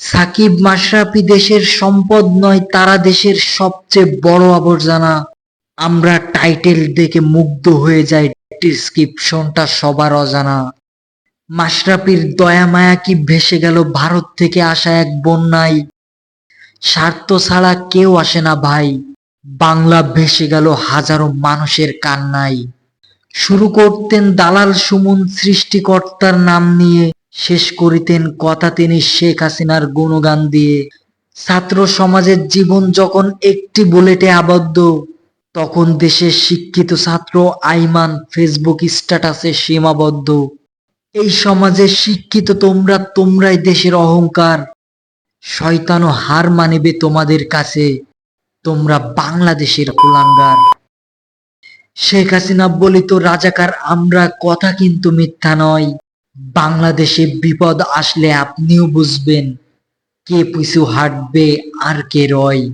সাকিব মাশরাফি দেশের সম্পদ নয়, তারা দেশের সবচেয়ে বড় আবর্জনা। আমরা টাইটেল দেখে মুগ্ধ হয়ে যাই ডিসক্রিপশনটা সবার অজানা। মাশরাফির দয়া মায়া কি ভেসে গেল ভারত থেকে আসা এক বন্যায়? স্বার্থ ছাড়া কেউ আসে না ভাই। বাংলা ভেসে গেল হাজারো মানুষের কান্নায়। শুরু করতেন দালাল সুমন সৃষ্টিকর্তার নাম নিয়ে। শেষ করিতেন কথা তিনি শেখ হাসিনার গুণগান দিয়ে। ছাত্র সমাজের জীবন যখন একটি বুলেটে আবদ্ধ, তখন দেশের শিক্ষিত ছাত্র আইমান ফেসবুক স্ট্যাটাসে সীমাবদ্ধ। এই সমাজে শিক্ষিত তোমরা, তোমরাই দেশের অহংকার। শয়তানও হার মানিবে তোমাদের কাছে, তোমরা বাংলাদেশের কুলাঙ্গার। শেখ হাসিনা বলিত রাজাকার আমরা, কথা কিন্তু মিথ্যা নয়। বাংলাদেশে বিপদ আসলে আপনিও বুঝবেন কে পিছু হাঁটবে আর কে রয়।